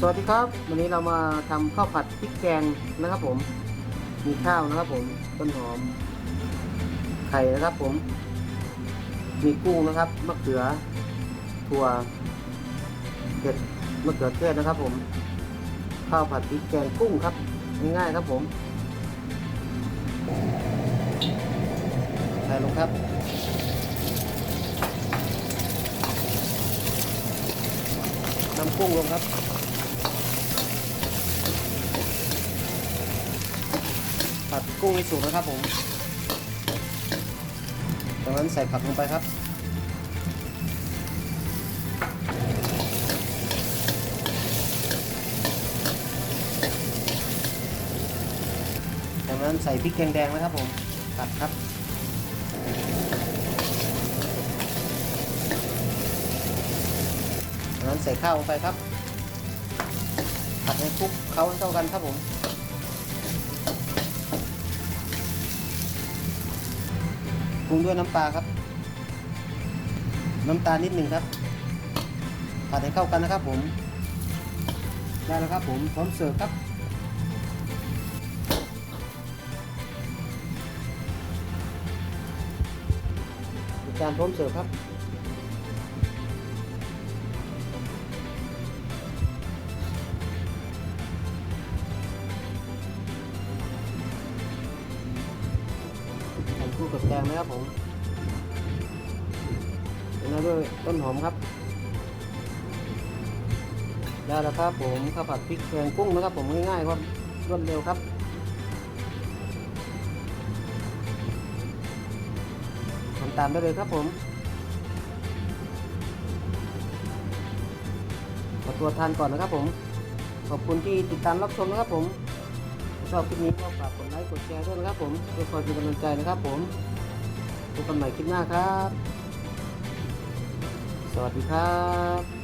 สวัสดีครับ วันนี้เรามาทำข้าวผัดพริกแกงนะครับผม มีข้าวนะครับผมต้นหอม ไข่นะครับผม มีกุ้งนะครับมะเขือ ถั่วเห็ดมะเขือเทศนะครับ ผม ข้าวผัดพริกแกงกุ้งครับ ง่ายๆครับผมใส่ลงครับน้ำกุ้งลงครับ ผัดกุ้งให้สุกนะครับผมจากนั้นใส่ผักลงไปครับ จากนั้นใส่พริกแกงแดงนะครับผมผัดครับจากนั้นใส่ข้าวลงไปครับผัดให้คลุกเคล้าให้เข้ากันครับผม ปรุงด้วยน้ำปลาครับ น้ำตาลนิดหนึ่งครับผัดให้เข้ากันนะครับ ผม ได้แล้วครับ ผมพร้อมเสิร์ฟครับจานพร้อมเสิร์ฟครับ คู่กับแกงนะครับผมแล้วด้วยต้นหอมครับ ได้แล้วครับผมข้าวผัดพริกแกงกุ้งนะครับ ผมง่ายๆครับรวดเร็วครับทำตามได้เลยครับผมขอตัวทานก่อนนะครับผม ขอบคุณที่ติดตามรับชมนะครับผม ชอบคลิปนี้ก็ฝากกดไลค์กดแชร์ด้วยนะครับผมเพื่อคอยเป็นกำลังใจนะครับผมพบกันใหม่คลิปหน้าครับ สวัสดีครับ